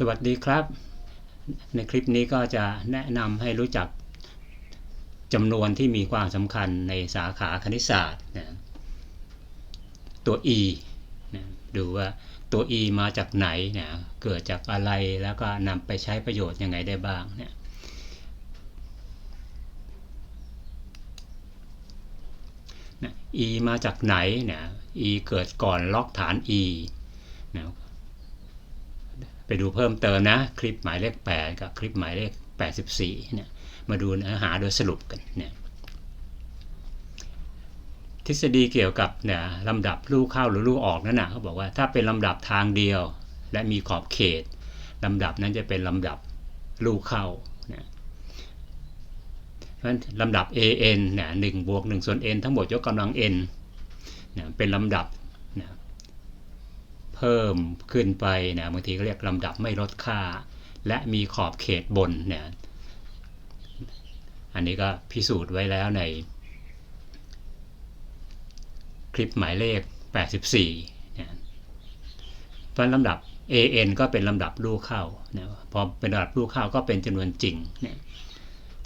สวัสดีครับ ในคลิปนี้ก็จะแนะนำให้รู้จักจำนวนที่มีความสำคัญในสาขาคณิตศาสตร์นะตัว e นะดูว่าตัว e มาจากไหนนะเกิดจากอะไรแล้วก็นำไปใช้ประโยชน์ยังไงได้บ้างเนี่ยนะ e มาจากไหนนะ e เกิดก่อนล็อกฐาน e นะ ไปดูเพิ่มเติมนะ คลิปหมายเลข 8 กับคลิปหมายเลข 84เนี่ยมาดูเนื้อหาโดยสรุปกันเนี่ยทฤษฎีเกี่ยวกับเนี่ยลำดับลูกเข้าหรือลูกออกนั่นนะเขาบอกว่าถ้าเป็นลำดับทางเดียว และมีขอบเขตลำดับนั้นจะเป็นลำดับลูกเข้าเนี่ยเพราะฉะนั้นลำดับ an เนี่ยหนึ่งบวกหนึ่งส่วน n ทั้งหมดยกกำลัง n เนี่ยเป็นลำดับ เพิ่มขึ้นไปนะบางทีก็เรียกลำดับไม่ลดค่า และมีขอบเขตบนเนี่ยอันนี้ก็พิสูจน์ไว้แล้วใน คลิปหมายเลข 84นะเพราะลำดับ an ก็เป็นลำดับลูกเข้านะพอเป็นลำดับลูกเข้าก็เป็นจำนวนจริงเนี่ย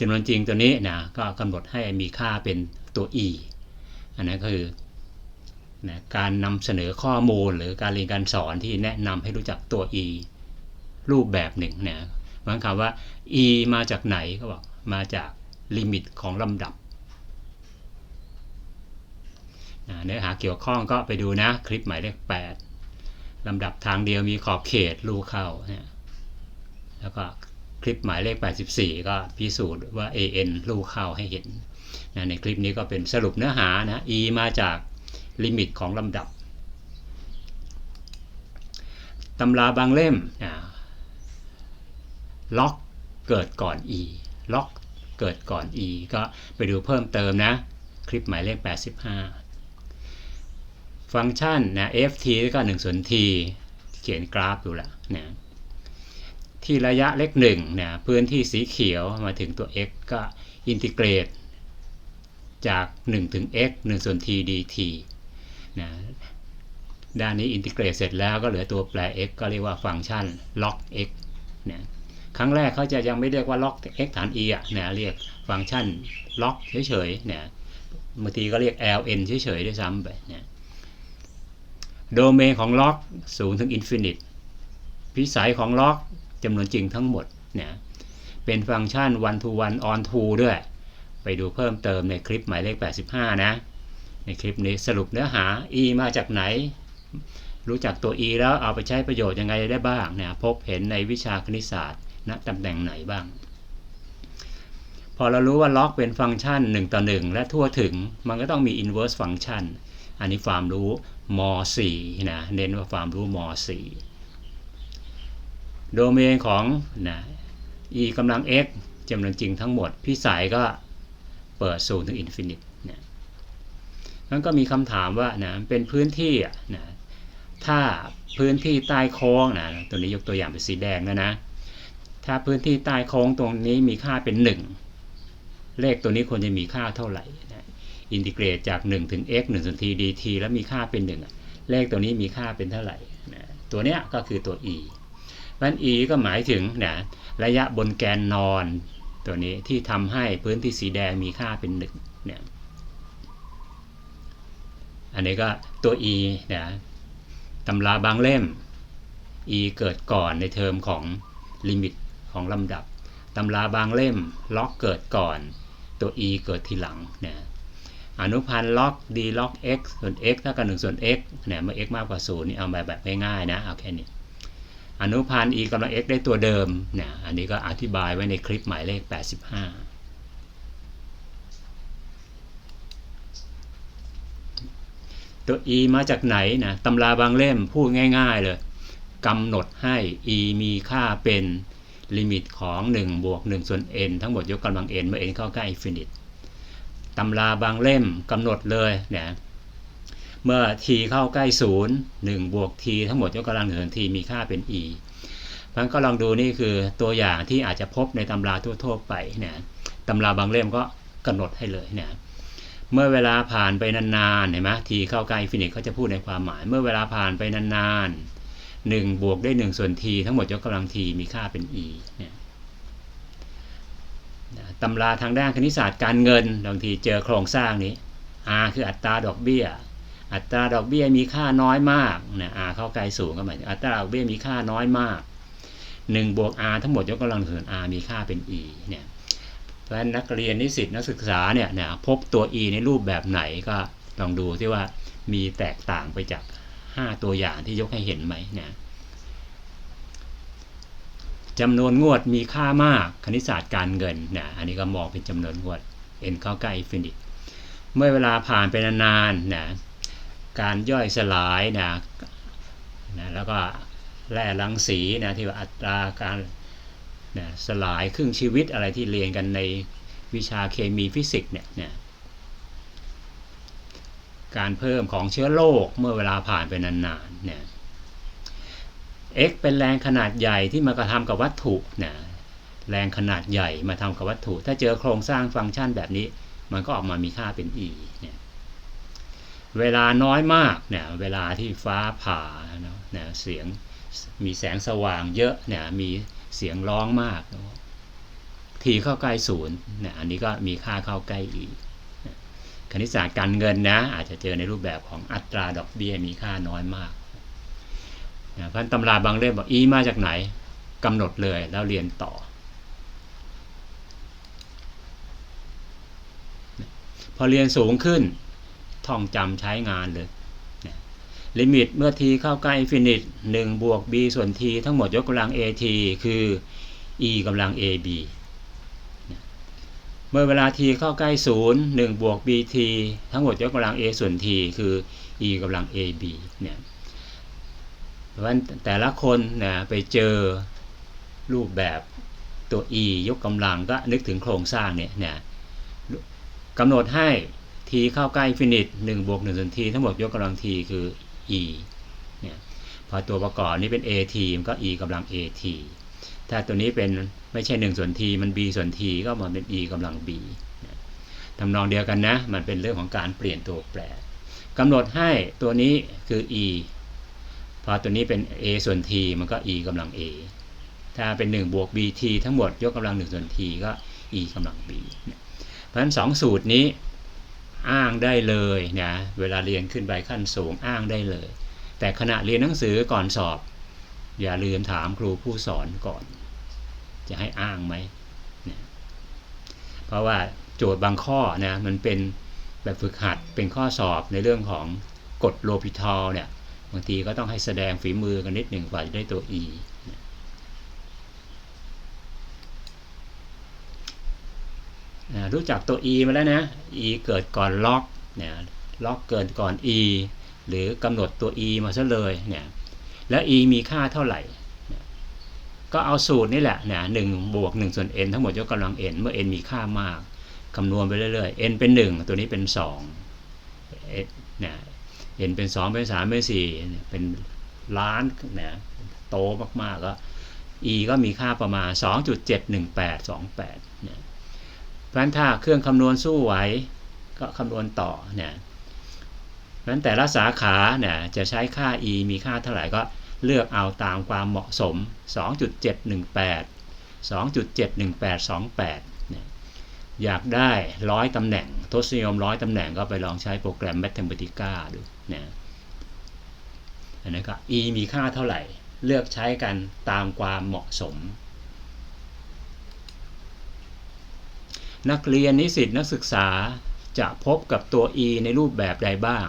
จำนวนจริงตัวนี้นะก็กำหนดให้มีค่าเป็นตัว e อันนั้นก็คือ นะการนำเสนอข้อมูลหรือการเรียนการสอนที่แนะนำให้รู้จักตัว e รูปแบบหนึ่งนะหมายความว่า e มาจากไหนก็บอกมาจากลิมิตของลำดับเนื้อหาเกี่ยวข้องก็ไปดูนะคลิปหมายเลข8ลำดับทางเดียวมีขอบเขตรูเข้าเนี่ยแล้วก็คลิปหมายเลข 84 ก็พิสูจน์ว่า an รูเข้าให้เห็นนะในคลิปนี้ก็เป็นสรุปเนื้อหานะ e มาจาก ลิมิตของลำดับตำราบางเล่มล็อกเกิดก่อน e ล็อกเกิดก่อน e ก็ไปดูเพิ่มเติมนะ คลิปหมายเลข 85 ฟังก์ชันนะ ft ก็1ส่วน t เขียนกราฟดูละนะที่ระยะเลข1นะพื้นที่สีเขียวมาถึงตัว x ก็อินทิเกรต จาก 1 ถึง x 1ส่วน t dt นะด้านนี้อินทิเกรตเสร็จแล้วก็เหลือตัวแปร x ก็เรียกว่าฟังก์ชัน log x นะครั้งแรกเขาจะยังไม่เรียกว่า log x ฐาน e อะนะเรียกฟังก์ชัน log เฉยๆเนี่ยบางทีก็เรียก ln เฉยๆด้วยซ้ำไปเนี่ยโดเมนของ log สูงถึง infinite พิสัยของ log จำนวนจริงทั้งหมดเนี่ยเป็นฟังก์ชัน one to one on to ด้วย ไปดูเพิ่มเติมในคลิปหมายเลข 85 นะ ในคลิปนี้สรุปเนื้อหา e มาจากไหน รู้จักตัว e แล้วเอาไปใช้ประโยชน์ยังไงได้บ้างเนี่ยพบเห็นในวิชาคณิตศาสตร์ณตำแหน่งไหนบ้าง พอเรารู้ว่าล็อกเป็นฟังก์ชัน 1 ต่อ 1 และทั่วถึงมันก็ต้องมี inverse function อันนี้ความรู้ม .4 นะเน้นว่าความรู้ม .4 โดเมนของนะ e กำลัง x จำนวนจริงทั้งหมดพิสัยก็เปิดสูงถึงอินฟินิต นะมันก็มีคำถามว่านะเป็นพื้นที่นะถ้าพื้นที่ใต้โค้งนะตัวนี้ยกตัวอย่างเป็นสีแดงนะนะ ถ้าพื้นที่ใต้โค้งตรงนี้มีค่าเป็น 1 เลขตัวนี้ควรจะมีค่าเท่าไหร่นะอินทิเกรตจาก 1 ถึง x 1ส่วน t dt แล้วมีค่าเป็น 1 เลขตัวนี้มีค่าเป็นเท่าไหร่นะตัวเนี้ยก็คือตัว e เพราะ e ก็หมายถึงนะระยะบนแกนนอนตัวนี้ที่ทำให้พื้นที่สีแดงมีค่าเป็น1เนี่ย อันนี้ก็ตัว e นะตำราบางเล่ม e เกิดก่อนในเทอมของลิมิตของลำดับตำราบางเล่มล็อกเกิดก่อน ตัว e เกิดทีหลังนะอนุพันธ์ล็อก d ล็อก x ส่วน x เท่ากับ1ส่วน x เนี่ยเมื่อ x มากกว่า0นี่เอาแบบแบบง่ายๆนะเอาแค่นี้อนุพันธ์ e กำลัง x ได้ตัวเดิมเนี่ยอันนี้ก็อธิบายไว้ในคลิปหมายเลข 85 ตัว e มาจากไหนนะตำราบางเล่มพูดง่าย ๆ เลยกำหนดให้ e มีค่าเป็นลิมิตของ1บวก1ส่วน n ทั้งหมดยกกำลัง n เมื่อ n เข้าใกล้อินฟินิตตำราบางเล่มกำหนดเลยเนี่ยเมื่อ t เข้าใกล้ 0 1 บวก t ทั้งหมดยกกำลังหนึ่งส่วน t มีค่าเป็น e พันก็ลองดูนี่คือตัวอย่างที่อาจจะพบในตำราทั่ว ๆ ไปเนี่ยตำราบางเล่มก็กำหนดให้เลยเนี่ย เมื่อเวลาผ่านไปนานๆเห็นไหมทีเข้าใกล้อินฟินิตเขาจะพูดในความหมาย เมื่อเวลาผ่านไปนานๆ1บวกได้1ส่วน t ทั้งหมดยกกำลัง t มีค่าเป็น e เนี่ยตำราทางด้านคณิตศาสตร์การเงินบางทีเจอโครงสร้างนี้ r คืออัตราดอกเบี้ย อัตราดอกเบี้ยมีค่าน้อยมากนะ r เข้าใกล้สูงก็หมายถึงอัตราดอกเบี้ยมีค่าน้อยมาก1บวก r ทั้งหมดยกกำลังส่วน r มีค่าเป็น e เนี่ย ฉะนั้นนักเรียนนิสิตนักศึกษาเนี่ยนะพบตัว e ในรูปแบบไหนก็ลองดูที่ว่ามีแตกต่างไปจาก 5 ตัวอย่างที่ยกให้เห็นไหมนะจำนวนงวดมีค่ามากคณิตศาสตร์การเงินนะอันนี้ก็มองเป็นจำนวนงวด n เข้าใกล้อินฟินิตเมื่อเวลาผ่านไปนานๆนะการย่อยสลายนะนะแล้วก็แร่รังสีนะที่ว่าอัตราการ นะสลายครึ่งชีวิตอะไรที่เรียนกันในวิชาเคมีฟิสิกส์เนี่ยนะการเพิ่มของเชื้อโรคเมื่อเวลาผ่านไปนานๆเนี่ย x เป็นแรงขนาดใหญ่ที่มากระทำกับวัตถุนะแรงขนาดใหญ่มาทำกับวัตถุ ถ้าเจอโครงสร้างฟังก์ชันแบบนี้ มันก็ออกมามีค่าเป็น e เนี่ยเวลาน้อยมากเนี่ยเวลาที่ฟ้าผ่านะนะเสียงมีแสงสว่างเยอะเนี่ยมี เสียงร้องมาก ทีเข้าใกล้ศูนย์เนี่ยอันนี้ก็มีค่าเข้าใกล้ e คณิตศาสตร์การเงินนะ อาจจะเจอในรูปแบบของอัตราดอกเบี้ยมีค่าน้อยมากนะพันตำราบางเล่มบอก e มาจากไหนกำหนดเลยแล้วเรียนต่อ พอเรียนสูงขึ้นท่องจำใช้งานเลย ลิมิตเมื่อ t เข้าใกล้อินฟินิต1บวก b ส่วน t ทั้งหมดยกกำลัง at คือ e กำลัง ab เมื่อเวลา t เข้าใกล้ 0 1 บวก bt ทั้งหมดยกกำลัง a ส่วน t คือ e กำลัง ab เนี่ยเพราะฉะนั้นแต่ละคนนะไปเจอรูปแบบตัว e ยกกำลังก็นึกถึงโครงสร้างเนี่ยนะกำหนดให้ t เข้าใกล้ฟินิต1บวก1ส่วน t ทั้งหมดยกกำลัง t คือ e เนี่ยพอตัวประกอบนี้เป็น at มันก็ e กำลัง at ถ้าตัวนี้เป็นไม่ใช่ 1 ส่วน t มัน b ส่วน t ก็มาเป็น e กำลัง b ทำนองเดียวกันนะ มันเป็นเรื่องของการเปลี่ยนตัวแปรกำหนดให้ตัวนี้คือ e พอตัวนี้เป็น a ส่วน t มันก็ e กำลัง a ถ้าเป็น 1 บวก bt ทั้งหมดยกกำลัง 1 ส่วน t ก็ e กำลัง b เพราะฉะนั้น 2 สูตรนี้ อ้างได้เลยนะเวลาเรียนขึ้นไปขั้นสูงอ้างได้เลย แต่ขณะเรียนหนังสือก่อนสอบ อย่าลืมถามครูผู้สอนก่อน จะให้อ้างไหมเนี่ยเพราะว่าโจทย์บางข้อนะมันเป็นแบบฝึกหัดเป็นข้อสอบในเรื่องของกฎโลพิทอลเนี่ยบางทีก็ต้องให้แสดงฝีมือกันนิดหนึ่งกว่าจะได้ตัว e รู้จักตัว e มาแล้วนะ e เกิดก่อนล็อกเนี่ยล็อกเกิดก่อน e หรือกำหนดตัว e มาซะเลยเนี่ยแล้ว e มีค่าเท่าไหร่ ก็เอาสูตรนี่แหละเนี่ยหนึ่งบวก1ส่วน n ทั้งหมดยกกำลัง n เมื่อ n มีค่ามากคำนวณไปเรื่อยๆ n เป็น 1 ตัวนี้เป็น2เนี่ย n เป็น 2 เป็น 3 เป็น 4 เป็นล้านเนี่ยโตมากๆก็ e ก็มีค่าประมาณ 2.71828เนี่ย เพราะฉะนั้นถ้าเครื่องคำนวณสู้ไหวก็คำนวณต่อเนี่ยเพราะฉะนั้นแต่ละสาขาเนี่ยจะใช้ค่า e มีค่าเท่าไหร่ก็เลือกเอาตามความเหมาะสม 2.718 2.71828เนี่ยอยากได้ร้อยตำแหน่ง ทศนิยมร้อยตำแหน่งก็ไปลองใช้โปรแกรม Mathematica ดูนะอันนี้ก็ e มีค่าเท่าไหร่ เลือกใช้กันตามความเหมาะสม นักเรียนนิสิตนักศึกษาจะพบกับตัว e ในรูปแบบใดบ้าง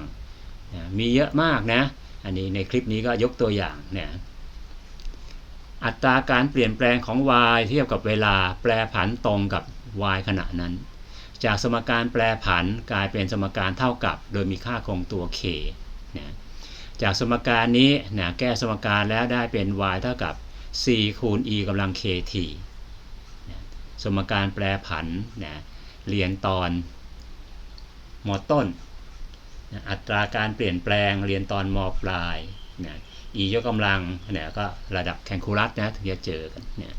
นะมีเยอะมากนะ อันนี้ในคลิปนี้ก็ยกตัวอย่างนะอัตราการเปลี่ยนแปลงของ y เทียบกับเวลาแปรผันตรงกับ y ขณะนั้น จากสมการแปรผันกลายเป็นสมการเท่ากับ โดยมีค่าคงตัว k นะจากสมการนี้นะแก้สมการแล้วได้เป็น y เท่ากับ4คูณ e กำลัง kt สมการแปรผันนะเรียนตอนมต้นนะอัตราการเปลี่ยนแปลงเรียนตอนมปลายนะ e ยกกำลังเนี่ยก็ระดับแคนคูลัสนะถึงจะเจอกันเนี่ย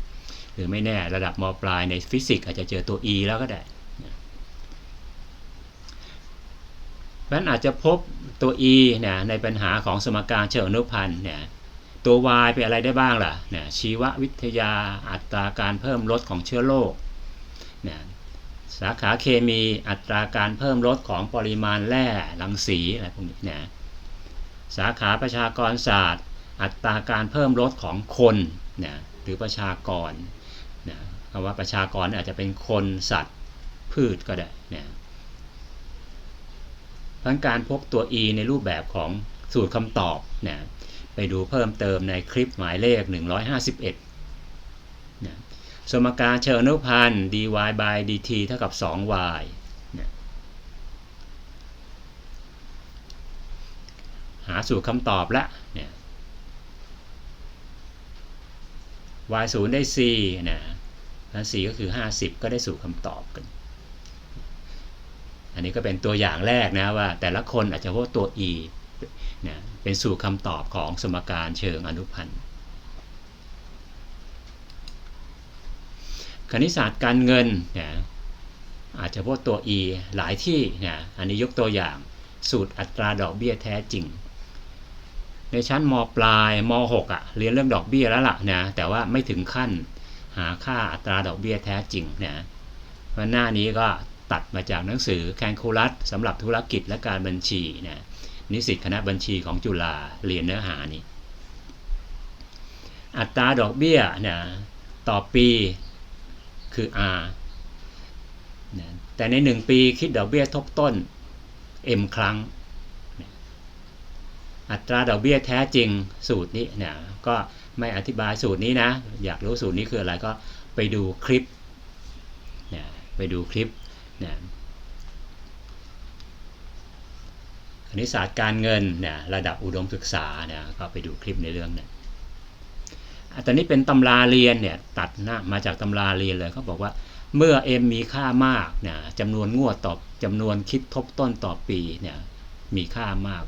หรือไม่แน่ระดับมปลายในฟิสิกส์อาจจะเจอตัว e แล้วก็ได้เพราะฉะนั้นอาจจะพบตัว e เนี่ยในปัญหาของสมการเชิงอนุพันธ์เนี่ย ตัว y เป็นอะไรได้บ้างล่ะเนี่ยชีววิทยาอัตราการเพิ่มลดของเชื้อโรคเนี่ยสาขาเคมีอัตราการเพิ่มลดของปริมาณแร่รังสีอะไรพวกนี้นะสาขาประชากรศาสตร์ อัตราการเพิ่มลดของคนเนี่ยหรือประชากรนะคำว่าประชากรอาจจะเป็นคนสัตว์พืชก็ได้เนี่ยทั้งการพบตัว e ในรูปแบบของสูตรคำตอบเนี่ย ไปดูเพิ่มเติมในคลิปหมายเลข 151นะสมการเชิงอนุพันธ์ dy by dt เท่ากับ 2y นะหาสูตรคำตอบละเนี่ย y 0ได้ c นะแล้ว c ก็คือ 50 ก็ได้สูตรคำตอบกัน อันนี้ก็เป็นตัวอย่างแรกนะว่าแต่ละคนอาจจะพบตัว e นะเป็นสูตรคำตอบของสมการเชิงอนุพันธ์คณิตศาสตร์การเงินนะอาจจะพบตัว e หลายที่นะอันนี้ยกตัวอย่างสูตรอัตราดอกเบี้ยแท้จริง ในชั้นมปลายม6อะ่ะเรียนเรื่องดอกเบี้ยแล้วล่ะนะแต่ว่าไม่ถึงขั้นหาค่าอัตราดอกเบี้ยแท้จริงนะวันหน้านี้ก็ตัดมาจากหนังสือแคนคูลัสสำหรับธุรกิจและการบัญชีนะ นิสิตคณะบัญชีของจุฬาเรียนเนื้อหานี้ อัตราดอกเบี้ยนะต่อปีคือ R นะแต่ใน 1 ปีคิดดอกเบี้ยทบต้น M ครั้งนะอัตราดอกเบี้ยแท้จริงสูตรนี้นะก็ไม่อธิบายสูตรนี้นะ อยากรู้สูตรนี้คืออะไรก็ไปดูคลิปนะไปดูคลิปนะค ณิตศาสตร์การเงินนะระดับอุดมศึกษานะก็ไปดูคลิปในเรื่องนั้นตอนนี้เป็นตำราเรียนเนี่ยตัดน้ามาจากตำราเรียนเลยเขาบอกว่าเมื่อ m มีค่ามากนะจำนวนงวดต่อจำนวนคิดทบต้นต่อปีเนี่ยมีค่ามาก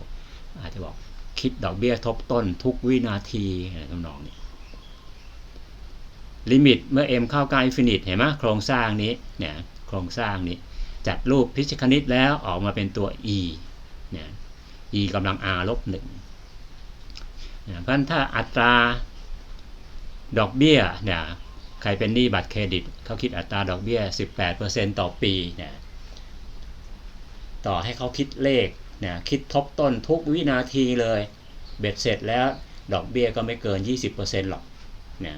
อาจจะบอกคิดดอกเบี้ยทบต้นทุกวินาทีอะไรทำนองนี้ลิมิตเมื่อ m เข้าใกล้อินฟินิตเห็นไหมโครงสร้างนี้เนี่ยโครงสร้างนี้จัดรูปพิชคณิตแล้วออกมาเป็นตัว e เนี่ย e กำลัง r ลบหนึ่งเพราะฉะนั้นถ้าอัตราดอกเบี้ยเนี่ยใครเป็นหนี้บัตรเครดิตเขาคิดอัตราดอกเบี้ย 18%ต่อปีเนี่ยต่อให้เขาคิดเลขเนี่ยคิดทบต้นทุกวินาทีเลย เบ็ดเสร็จแล้วดอกเบี้ยก็ไม่เกิน 20%หรอกเนี่ย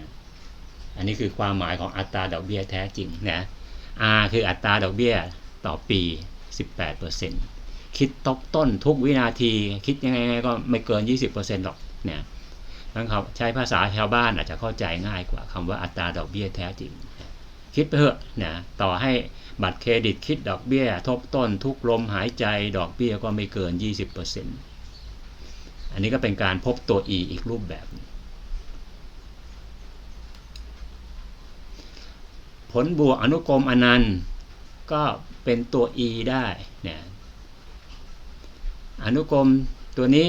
อันนี้คือความหมายของอัตราดอกเบี้ยแท้จริงนะ R คืออัตราดอกเบี้ยต่อปี 18% คิดทบต้นทุกวินาที คิดยังไงก็ไม่เกิน 20%หรอกเนี่ยทั้งเขาใช้ภาษาชาวบ้านอาจจะเข้าใจง่ายกว่าคำว่าอัตราดอกเบี้ยแท้จริง คิดไปเถอะนะต่อให้บัตรเครดิตคิดดอกเบี้ย ทบต้นทุกลมหายใจดอกเบี้ยก็ไม่เกิน 20%อันนี้ก็เป็นการพบตัว E อีกรูปแบบ ผลบวกอนุกรมอนันต์ก็เป็นตัว E ได้เนี่ย อนุกรมตัวนี้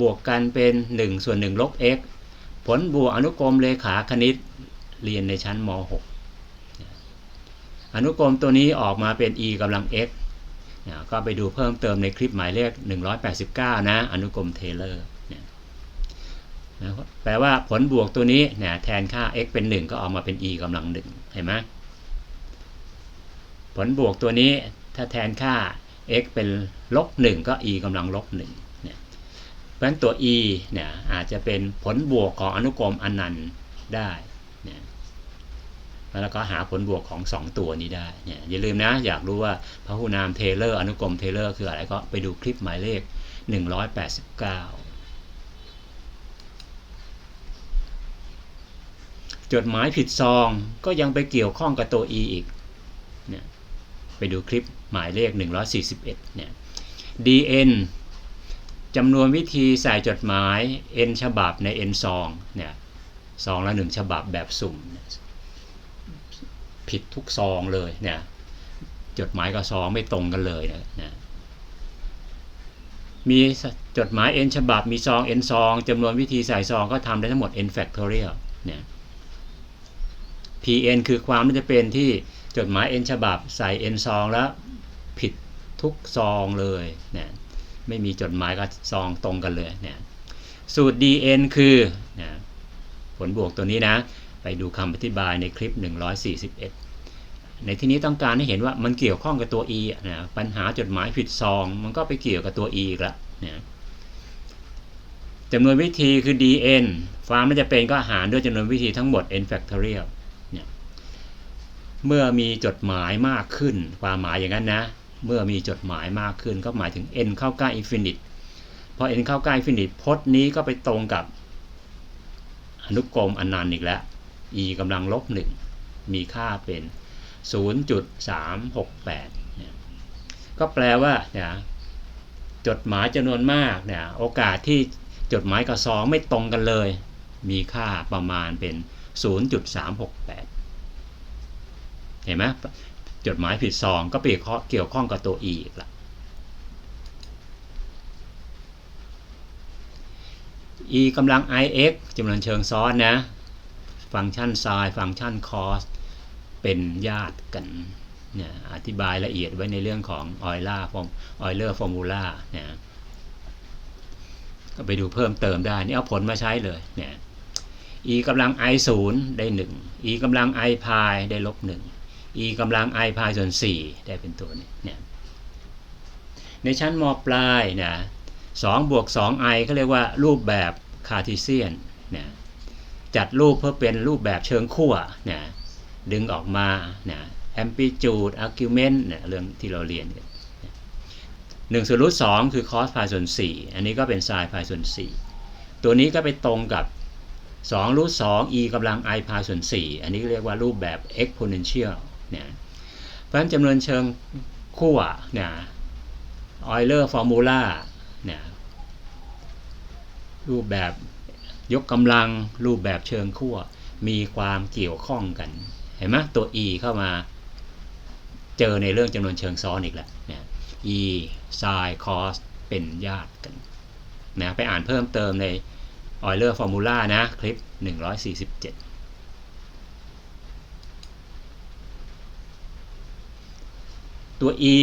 บวกกันเป็น1ส่วน1ลบ x ผลบวกอนุกรมเลขาคณิตเรียนในชั้นม .6 อนุกรมตัวนี้ออกมาเป็น e กำลัง x ก็ไปดูเพิ่มเติมในคลิปหมายเลข 189 นะ อนุกรมเทเลอร์แปลว่าผลบวกตัวนี้เนี่ยแทนค่า x เป็น 1 ก็ออกมาเป็น e กำลัง 1 เห็นไหมผลบวกตัวนี้ถ้าแทนค่า x เป็นลบ1ก็ e กำลังลบ1เนี่ยเพราะฉะนั้นตัว e เนี่ยอาจจะเป็นผลบวกของอนุกรมอนันต์ได้เนี่ยแล้วก็หาผลบวกของ 2 ตัวนี้ได้เนี่ยอย่าลืมนะอยากรู้ว่าพหุนามเทเลอร์อนุกรมเทเลอร์คืออะไรก็ไปดูคลิปหมายเลข 189จดหมายผิดซองก็ยังไปเกี่ยวข้องกับตัว e อีกเนี่ยไปดูคลิป หมายเลข 141 เนี่ย dn จำนวนวิธีใส่จดหมาย n ฉบับใน n ซองเนี่ยซองละหนึ่งฉบับแบบสุ่ม ผิดทุกซองเลยเนี่ยจดหมายกับซองไม่ตรงกันเลยนะนะมีจดหมาย n ฉบับมีซอง n ซองจำนวนวิธีใส่ซองก็ทำได้ทั้งหมด n factorial เนี่ย pn คือความน่าจะเป็นที่จดหมาย n ฉบับใส่ n ซองแล้ว ทุกซองเลยเนี่ยไม่มีจดหมายกับซองตรงกันเลยเนี่ยสูตร dn คือนะผลบวกตัวนี้นะ ไปดูคำอธิบายในคลิป 141 ในที่นี้ต้องการให้เห็นว่ามันเกี่ยวข้องกับตัว e นะปัญหาจดหมายผิดซอง มันก็ไปเกี่ยวกับตัว e อีกละนะจำนวนวิธีคือ dn ความน่าจะเป็นก็หารด้วยจำนวนวิธีทั้งหมด n factorial เนี่ยเมื่อมีจดหมายมากขึ้น ความหมายอย่างนั้นนะ เมื่อมีจดหมายมากขึ้นก็หมายถึง n เข้าใกล้ infinite พอ n เข้าใกล้ infinite พจน์นี้ก็ไปตรงกับอนุกรมอนันต์อีกแล้ว e กำลังลบหนึ่งมีค่าเป็น 0.368เนี่ยก็แปลว่าเนี่ยจดหมายจำนวนมากเนี่ยโอกาสที่จดหมายกับซองไม่ตรงกันเลย มีค่าประมาณเป็น 0.368 เห็นไหม จดหมายผิดซองก็ไปเกี่ยวข้องกับตัว e อีกละ e กำลัง ix จำนวนเชิงซ้อนนะ ฟังก์ชัน sin ฟังก์ชัน cos เป็นญาติกันเนี่ยอธิบายละเอียดไว้ในเรื่องของ Euler form Euler formula เนี่ยก็ไปดูเพิ่มเติมได้ นี่เอาผลมาใช้เลยเนี่ย e กำลัง i 0ได้ 1 e กำลัง i พายได้ลบ1 e กำลัง i พายส่วน 4 ได้เป็นตัวนี้เนี่ยในชั้นมปลายนะ2บวก 2i เขาเรียกว่ารูปแบบคาร์ทีเซียนนี่ยจัดรูปเพื่อเป็นรูปแบบเชิงขั้วเนี่ดึงออกมานี่ยแอมพลิจูดอาร์กิวเมนต์เรื่องที่เราเรียนกันหนึ่งส่วนรูทสองคือคอสพายส่วนสี่อันนี้ก็เป็นไซน์พายส่วนสี่ตัวนี้ก็ไปตรงกับ2รูทสอง e กำลัง i พายส่วน 4 อันนี้เรียกว่ารูปแบบ exponential เนี่ยเพราะฉะนั้นจำนวนเชิงขั้วเนี่ย Euler formula เนี่ยรูปแบบยกกำลังรูปแบบเชิงขั้วมีความเกี่ยวข้องกัน เห็นไหมตัว e เข้ามาเจอในเรื่องจำนวนเชิงซ้อนอีกแล้วเนี่ย e sin cos เป็นญาติกันนะไปอ่านเพิ่มเติมใน Euler formula นะ คลิป 147 ตัว e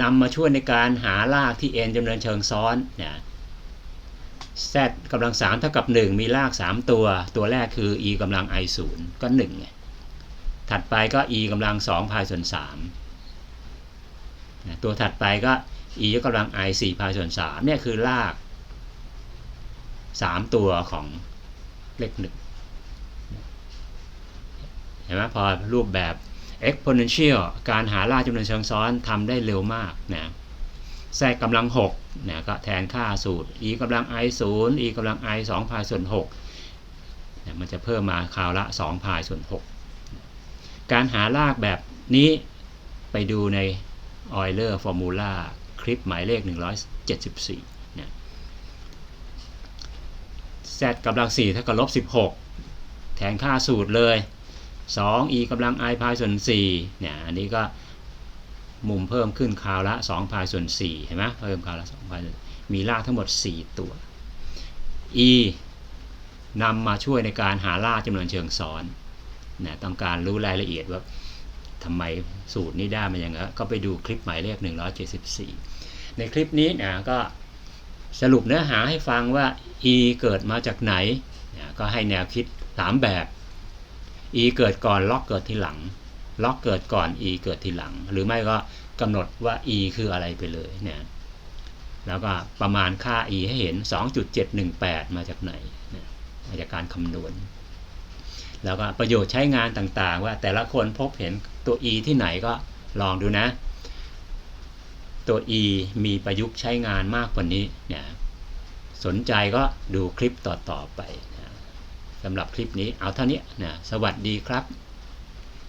นำมาช่วยในการหารากที่ n จำนวนเชิงซ้อนนะ z กำลัง3เท่ากับ 1 มีราก 3 ตัว ตัวแรกคือ e กำลัง i 0ก็1ไงถัดไปก็ e กำลัง2พายส่วน3นะตัวถัดไปก็ e ยกกำลัง i 4พายส่วน3เนี่ยคือราก 3 ตัวของเลขหนึ่งเห็นไหมพอรูปแบบ exponential การหาราจำนวนเชิงซ้อนทำได้เร็วมากนะแทรกกำลัง6นะก็แทนค่าสูตร e กำลัง i 0 e กำลัง i 2พายส่วน6นะมันจะเพิ่มมาคราวละ2พายส่วน6การหารากแบบนี้ไปดูใน Euler formula คลิปหมายเลข 174นะ z กำลัง4เท่ากับลบ16 แทนค่าสูตรเลย 2 e กำลัง i พายส่วน4เนี่ยอันนี้ก็มุมเพิ่มขึ้นคราวละ2พายส่วน4เห็นไหมเพิ่มคราวละ2พายมีรากทั้งหมด 4 ตัว e นำมาช่วยในการหารากจำนวนเชิงซ้อนนะต้องการรู้รายละเอียดว่าทำไมสูตรนี้ได้มาอย่างไรก็ไปดูคลิปหมายเลข 174 ในคลิปนี้นะก็สรุปเนื้อหาให้ฟังว่า e เกิดมาจากไหนนะก็ให้แนวคิด 3 แบบ e เกิดก่อนล็อกเกิดทีหลัง ล็อกเกิดก่อน e เกิดทีหลัง หรือไม่ก็กำหนดว่า e คืออะไรไปเลยเนี่ยแล้วก็ประมาณค่า e ให้เห็น 2.718 มาจากไหนนะมาจากการคำนวณ แล้วก็ประโยชน์ใช้งานต่างๆ ว่าแต่ละคนพบเห็นตัว e ที่ไหนก็ลองดูนะ ตัว e มีประยุกต์ใช้งานมากกว่านี้เนี่ยสนใจก็ดูคลิปต่อๆไป สำหรับคลิปนี้เอาเท่านี้นะสวัสดีครับ